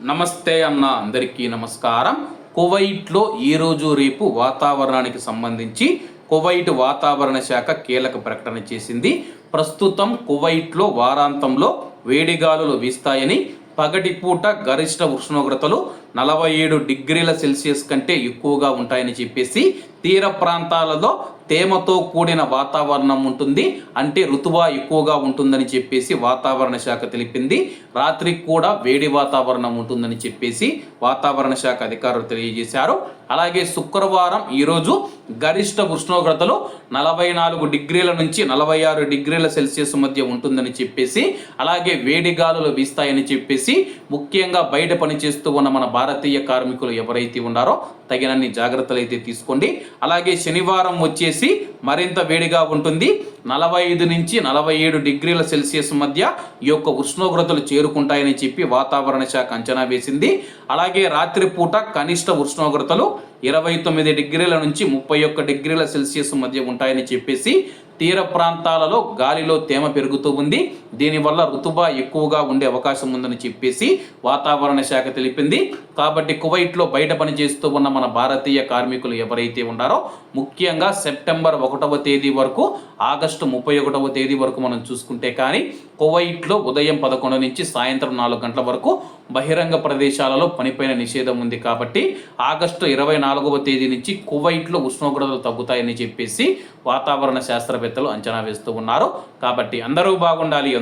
నమస్తే అన్న అందరికీ నమస్కారం. కువైట్లో ఈరోజు రేపు వాతావరణానికి సంబంధించి కువైట్ వాతావరణ శాఖ కీలక ప్రకటన చేసింది. ప్రస్తుతం కువైట్లో వారాంతంలో వేడిగాలులు వీస్తాయని పగటిపూట గరిష్ట ఉష్ణోగ్రతలు నలభై ఏడు డిగ్రీల సెల్సియస్ కంటే ఎక్కువగా ఉంటాయని చెప్పేసి తీర ప్రాంతాలలో తేమతో కూడిన వాతావరణం ఉంటుంది. అంటే ఋతువా ఎక్కువగా ఉంటుందని చెప్పేసి వాతావరణ శాఖ తెలిపింది. రాత్రికి కూడా వేడి వాతావరణం ఉంటుందని చెప్పేసి వాతావరణ శాఖ అధికారులు తెలియజేశారు. అలాగే శుక్రవారం ఈరోజు గరిష్ట ఉష్ణోగ్రతలు నలభై నాలుగు డిగ్రీల నుంచి నలభై ఆరు డిగ్రీల సెల్సియస్ మధ్య ఉంటుందని చెప్పేసి అలాగే వేడి గాలులు వీస్తాయని చెప్పేసి ముఖ్యంగా బయట పనిచేస్తూ ఉన్న మన భారతీయ కార్మికులు ఎవరైతే ఉన్నారో తగినన్ని జాగ్రత్తలు అయితే తీసుకోండి. అలాగే శనివారం వచ్చేసి మరింత వేడిగా ఉంటుంది. నలభై ఐదు నుంచి నలభై ఏడు డిగ్రీల సెల్సియస్ మధ్య ఈ యొక్క ఉష్ణోగ్రతలు చేరుకుంటాయని చెప్పి వాతావరణ శాఖ అంచనా వేసింది. అలాగే రాత్రిపూట కనిష్ట ఉష్ణోగ్రతలు ఇరవై తొమ్మిది డిగ్రీల నుంచి ముప్పై ఒక్క డిగ్రీల సెల్సియస్ మధ్య ఉంటాయని చెప్పేసి తీర ప్రాంతాలలో గాలిలో తేమ పెరుగుతూ ఉంది. దీనివల్ల రుతుబా ఎక్కువగా ఉండే అవకాశం ఉందని చెప్పేసి వాతావరణ శాఖ తెలిపింది. కాబట్టి కువైట్లో బయట పనిచేస్తూ ఉన్న మన భారతీయ కార్మికులు ఎవరైతే ఉన్నారో ముఖ్యంగా సెప్టెంబర్ ఒకటవ తేదీ వరకు ఆగస్టు ముప్పై ఒకటవ తేదీ వరకు మనం చూసుకుంటే కానీ కువైట్లో ఉదయం పదకొండు నుంచి సాయంత్రం నాలుగు గంటల వరకు బహిరంగ ప్రదేశాలలో పనిపైన నిషేధం ఉంది కాబట్టి ఆగస్టు ఇరవై నాలుగవ తేదీ నుంచి కువైట్లో ఉష్ణోగ్రతలు తగ్గుతాయని చెప్పేసి వాతావరణ శాస్త్రవేత్తలు అంచనా వేస్తూ ఉన్నారు. కాబట్టి అందరూ బాగుండాలి